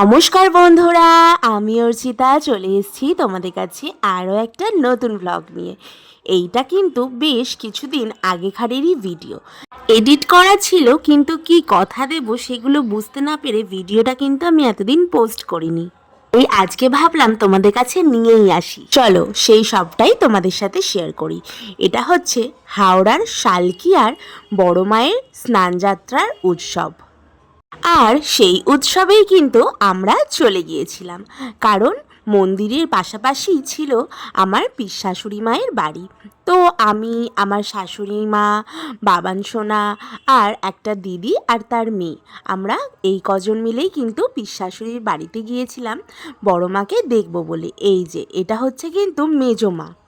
নমস্কার বন্ধুরা, আমি অর্চিতা, চলে এসেছি তোমাদের কাছে আরও একটা নতুন ব্লগ নিয়ে। এইটা কিন্তু বেশ কিছুদিন আগেকারেরই ভিডিও এডিট করা ছিল, কিন্তু কি কথা দেব সেগুলো বুঝতে না পেরে ভিডিওটা কিন্তু আমি এতদিন পোস্ট করিনি। এই আজকে ভাবলাম তোমাদের কাছে নিয়েই আসি। চলো, সেই সবটাই তোমাদের সাথে শেয়ার করি। এটা হচ্ছে হাওড়ার শালকিয়ার বড় মায়ের স্নানযাত্রার উৎসব। আর সেই উৎসবেই কিন্তু আমরা চলে গিয়েছিলাম। কারণ মন্দিরের পাশাপাশি ছিল আমার শাশুড়ি মায়ের বাড়ি। তো আমি, আমার শাশুড়ি মা, বাবান সোনা আর একটা দিদি আর তার মেয়ে। আমরা এই কজন মিলেই কিন্তু শাশুড়ির বাড়িতে গিয়েছিলাম। বড় মাকে দেখব বলে। এই যে, এটা হচ্ছে কিন্তু মেজো মা।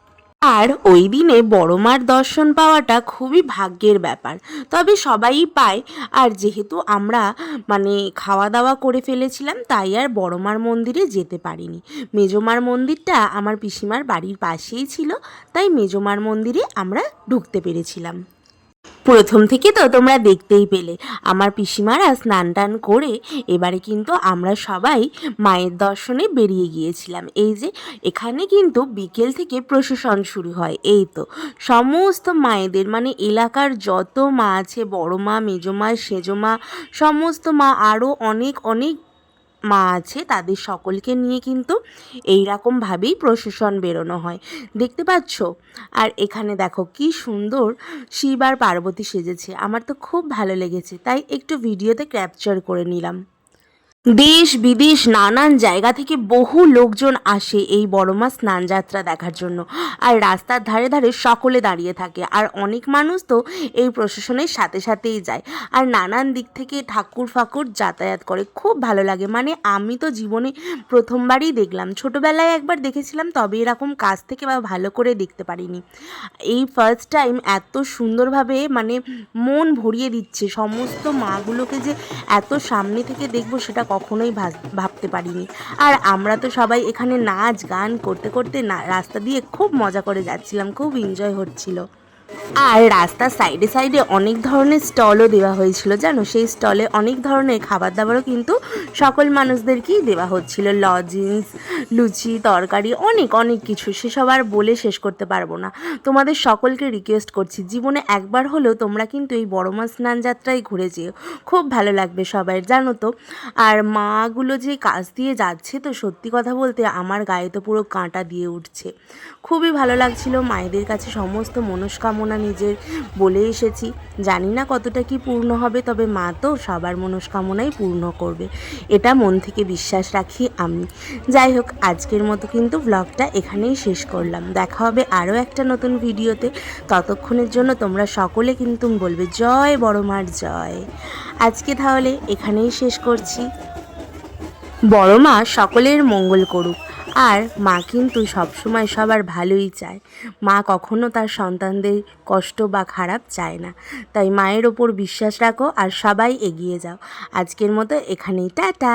আর ওই দিনে বড় মার দর্শন পাওয়াটা খুবই ভাগ্যের ব্যাপার। তবে সবাই পায়। আর যেহেতু আমরা মানে খাওয়া দাওয়া করে ফেলেছিলাম, তাই আর বড় মার মন্দিরে যেতে পারিনি। মেজমার মন্দিরটা আমার পিসিমার বাড়ির পাশেই ছিল, তাই মেজমার মন্দিরে আমরা ঢুকতে পেরেছিলাম। প্রথম থেকে তো তোমরা দেখতেই পেলে। আমার পিসিমারা স্নান টান করে এবারে কিন্তু আমরা সবাই মায়ের দর্শনে বেরিয়ে গিয়েছিলাম। এই যে, এখানে কিন্তু বিকেল থেকে প্রশাসন শুরু হয়। এই তো, সমস্ত মায়েদের মানে এলাকার যত মা আছে, বড় মা, মেজো মা, সেজো মা, সমস্ত মা আরও অনেক অনেক মা আছে, তাদের সকলকে নিয়ে কিন্তু এই রকমভাবেই প্রশাসন বেরোনো হয়। দেখতে পাচ্ছ? আর এখানে দেখো কি সুন্দর শিব আর পার্বতী সেজেছে। আমার তো খুব ভালো লেগেছে, তাই একটু ভিডিওতে ক্যাপচার করে নিলাম। দেশ, বিদেশ, নানান জায়গা থেকে বহু লোকজন আসে এই বড়মা স্নানযাত্রা দেখার জন্য। আর রাস্তার ধারে ধারে সকলে দাঁড়িয়ে থাকে। আর অনেক মানুষ তো এই প্রশাসনের সাথে সাথেই যায়। আর নানান দিক থেকে ঠাকুর ফাকুর যাতায়াত করে। খুব ভালো লাগে। মানে আমি তো জীবনে প্রথমবারই দেখলাম। ছোটোবেলায় একবার দেখেছিলাম, তবে এরকম কাজ থেকে বা ভালো করে দেখতে পারিনি। এই ফার্স্ট টাইম এত সুন্দরভাবে মানে মন ভরিয়ে দিচ্ছে। সমস্ত মাগুলোকে যে এত সামনে থেকে দেখব, সেটা কখনোই ভাবতে পারিনি। আর আমরা তো সবাই এখানে নাচ, গান করতে করতে না, রাস্তা দিয়ে খুব মজা করে যাচ্ছিলাম, খুব এনজয় হচ্ছিল। আর রাস্তার সাইডে সাইডে অনেক ধরনের স্টলও দেওয়া হয়েছিল, জানো? সেই স্টলে অনেক ধরনের খাবার দাবারও কিন্তু সকল মানুষদেরকেই দেওয়া হচ্ছিল। লজিন্স, লুচি, তরকারি, অনেক অনেক কিছু। সেসব আর বলে শেষ করতে পারব না। তোমাদের সকলকে রিকোয়েস্ট করছি, জীবনে একবার হলেও তোমরা কিন্তু এই বড় মা স্নান যাত্রায় ঘুরে যেও। খুব ভালো লাগবে সবাই, জানো তো? আর মাগুলো যে কাজ দিয়ে যাচ্ছে তো সত্যি কথা বলতে আমার গায়ে তো পুরো কাঁটা দিয়ে উঠছে। খুবই ভালো লাগছিল, মায়েদের কাছে সমস্ত মনস্কামনা নিজের বলে এসেছি। জানি না কতটা কি পূর্ণ হবে, তবে মা তো সবার মনস্কামনাই পূর্ণ করবে। এটা মন থেকে বিশ্বাস রাখি আমি। যাই হোক, আজকের মতো কিন্তু ব্লগটা এখানেই শেষ করলাম। দেখা হবে আরও একটা নতুন ভিডিওতে। ততক্ষণের জন্য তোমরা সকলে কিন্তু বলবে, জয় বড় মার, জয়। আজকে তাহলে এখানেই শেষ করছি। বড় মা সকলের মঙ্গল করুক। আর মা কিন্তু সবসময় সবার ভালোই চায়। মা কখনো তার সন্তানদের কষ্ট বা খারাপ চায় না। তাই মায়ের ওপর বিশ্বাস রাখো আর সবাই এগিয়ে যাও। আজকের মতো এখানেই, টাটা!